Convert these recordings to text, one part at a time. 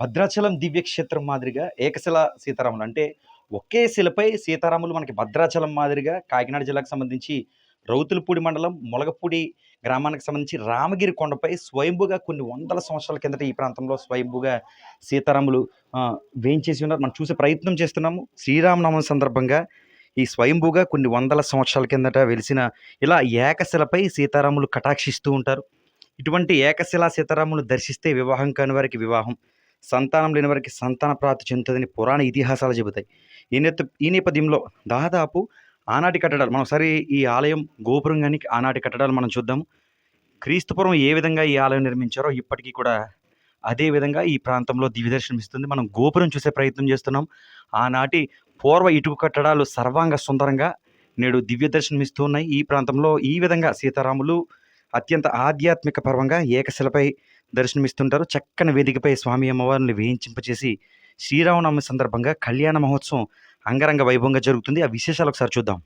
భద్రాచలం దివ్యక్షేత్రం మాదిరిగా ఏకశిల సీతారాములు. అంటే ఒకే శిలపై సీతారాములు మనకి భద్రాచలం మాదిరిగా కాకినాడ జిల్లాకు సంబంధించి రౌతులపూడి మండలం మొలగపూడి గ్రామానికి సంబంధించి రామగిరి కొండపై స్వయంభుగా కొన్ని వందల సంవత్సరాల కిందట ఈ ప్రాంతంలో స్వయంభుగా సీతారాములు వేయించేసి ఉన్నారు. మనం చూసే ప్రయత్నం చేస్తున్నాము. శ్రీరామనవమి సందర్భంగా ఈ స్వయంభుగా కొన్ని వందల సంవత్సరాల కిందట వెలిసిన ఇలా ఏకశిలపై సీతారాములు కటాక్షిస్తూ ఉంటారు. ఇటువంటి ఏకశిలా సీతారాములు దర్శిస్తే వివాహం కాని వారికి వివాహం. సంతానం లేని వారికి సంతాన ప్రాప్తి చెందుతుందని పురాణ ఇతిహాసాలు చెబుతాయి. ఈ నేత ఈ నేపథ్యంలో దాదాపు ఆనాటి కట్టడాలు మనం సరే ఈ ఆలయం గోపురం కానీ ఆనాటి కట్టడాలు మనం చూద్దాం క్రీస్తుపురం ఏ విధంగా ఈ ఆలయం నిర్మించారో ఇప్పటికీ కూడా అదే విధంగా ఈ ప్రాంతంలో దివ్య దర్శనం ఇస్తుంది మనం గోపురం చూసే ప్రయత్నం చేస్తున్నాం. ఆనాటి పూర్వ ఇటుకు కట్టడాలు సర్వాంగ సుందరంగా నేడు దివ్య దర్శనం ఇస్తూ ఉన్నాయి. ఈ ప్రాంతంలో ఈ విధంగా సీతారాములు అత్యంత ఆధ్యాత్మిక పర్వంగా ఏకశిలపై దర్శనమిస్తుంటారు. చక్కని వేదికపై స్వామి అమ్మవారిని వేయించింపచేసి శ్రీరామనవమి సందర్భంగా కళ్యాణ మహోత్సవం అంగరంగ వైభవంగా జరుగుతుంది. ఆ విశేషాలు ఒకసారి చూద్దాం.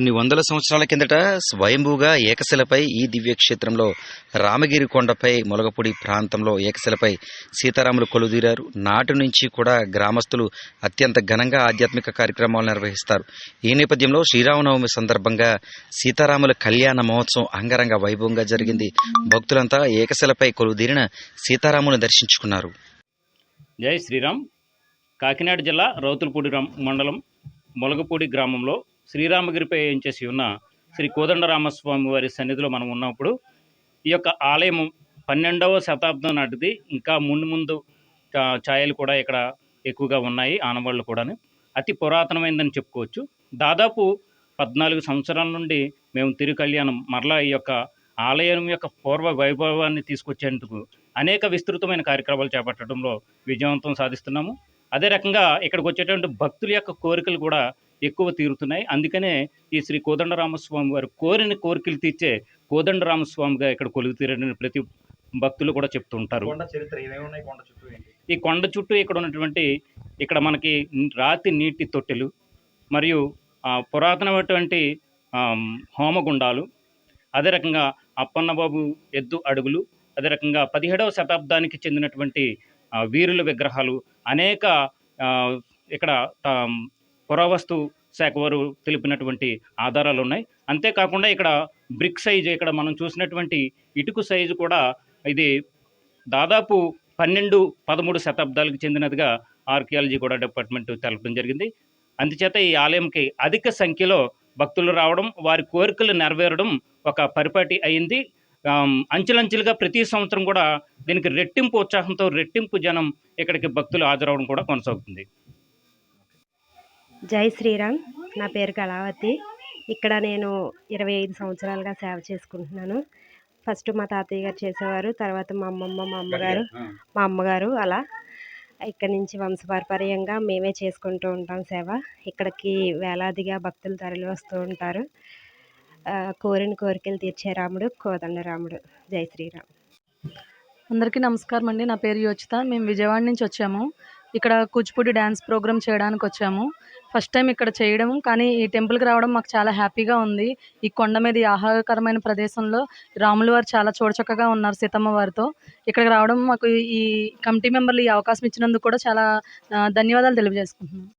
కొన్ని వందల సంవత్సరాల కిందట స్వయంభూగా ఏకశిలపై ఈ దివ్యక్షేత్రంలో రామగిరి కొండపై మొలగపూడి ప్రాంతంలో ఏకశిలపై సీతారాములు కొలుదీరారు. నాటి నుంచి కూడా గ్రామస్తులు అత్యంత ఘనంగా ఆధ్యాత్మిక కార్యక్రమాలు నిర్వహిస్తారు. ఈ నేపథ్యంలో శ్రీరామనవమి సందర్భంగా సీతారాముల కళ్యాణ మహోత్సవం అంగరంగ వైభవంగా జరిగింది. భక్తులంతా ఏకశిలపై కొలుదీరిన సీతారామును దర్శించుకున్నారు. జై శ్రీరామ్. కాకినాడ జిల్లా రౌతులపూడి మండలం మొలగపూడి గ్రామంలో శ్రీరామగిరిపై చేసి ఉన్న శ్రీ కోదండరామస్వామి వారి సన్నిధిలో మనం ఉన్నప్పుడు ఈ యొక్క ఆలయం పన్నెండవ శతాబ్దం నాటిది. ఇంకా ముందు ముందు ఛాయలు కూడా ఇక్కడ ఎక్కువగా ఉన్నాయి ఆనవాళ్ళు కూడాను. అతి పురాతనమైందని చెప్పుకోవచ్చు. దాదాపు పద్నాలుగు సంవత్సరాల నుండి మేము తిరు కళ్యాణం మరలా ఈ యొక్క ఆలయం యొక్క పూర్వ వైభవాన్ని తీసుకొచ్చేందుకు అనేక విస్తృతమైన కార్యక్రమాలు చేపట్టడంలో విజయవంతం సాధిస్తున్నాము. అదే రకంగా ఇక్కడికి వచ్చేటువంటి భక్తుల యొక్క కోరికలు కూడా ఎక్కువ తీరుతున్నాయి. అందుకనే ఈ శ్రీ కోదండరామస్వామి వారు కోరిన కోరికలు తీర్చే కోదండరామస్వామిగా ఇక్కడ కొలుగు తీరని ప్రతి భక్తులు కూడా చెప్తుంటారు ఈ కొండ చుట్టూ ఇక్కడ ఉన్నటువంటి ఇక్కడ మనకి రాతి నీటి తొట్టెలు మరియు పురాతనమైనటువంటి హోమగుండాలు అదే రకంగా అప్పన్నబాబు ఎద్దు అడుగులు అదే రకంగా పదిహేడవ శతాబ్దానికి చెందినటువంటి వీరుల విగ్రహాలు అనేక ఇక్కడ పురావస్తు శాఖ వారు తెలిపినటువంటి ఆధారాలు ఉన్నాయి. అంతేకాకుండా ఇక్కడ బ్రిక్ సైజు ఇక్కడ మనం చూసినటువంటి ఇటుకు సైజు కూడా ఇది దాదాపు పన్నెండు పదమూడు శతాబ్దాలకు చెందినదిగా ఆర్కియాలజీ కూడా డిపార్ట్మెంట్ తెలపడం జరిగింది. అందుచేత ఈ ఆలయంకి అధిక సంఖ్యలో భక్తులు రావడం వారి కోరికలు నెరవేరడం ఒక పరిపాటి అయింది. ఆమ్, అంచెలంచెలుగా ప్రతి సంవత్సరం కూడా దీనికి రెట్టింపు ఉత్సాహంతో రెట్టింపు జనం ఇక్కడికి భక్తులు హాజరవడం కూడా కొనసాగుతుంది. జై శ్రీరామ్. నా పేరు కళావతి. ఇక్కడ నేను ఇరవై ఐదు సంవత్సరాలుగా సేవ చేసుకుంటున్నాను. ఫస్ట్ మా తాతయ్య గారు చేసేవారు తర్వాత మా అమ్మమ్మ మా అమ్మగారు మా అమ్మగారు అలా. ఇక్కడి నుంచి వంశపారపర్యంగా మేమే చేసుకుంటూ ఉంటాం సేవ. ఇక్కడికి వేలాదిగా భక్తులు తరలి వస్తూ ఉంటారు. కోరిన కోరికలు తీర్చే రాముడు కోదండ రాముడు. జై శ్రీరామ్. అందరికీ నమస్కారం అండి. నా పేరు యోచిత. మేము విజయవాడ నుంచి వచ్చాము. ఇక్కడ కూచిపూడి డ్యాన్స్ ప్రోగ్రామ్ చేయడానికి వచ్చాము. ఫస్ట్ టైం ఇక్కడ చేయడం కానీ ఈ టెంపుల్కి రావడం మాకు చాలా హ్యాపీగా ఉంది. ఈ కొండ మీద ఈ ఆహ్లాదకరమైన ప్రదేశంలో రాములు వారు చాలా చూడచక్కగా ఉన్నారు సీతమ్మ వారితో. ఇక్కడికి రావడం మాకు ఈ కమిటీ మెంబర్లు ఈ అవకాశం ఇచ్చినందుకు కూడా చాలా ధన్యవాదాలు తెలియజేసుకుంటున్నాను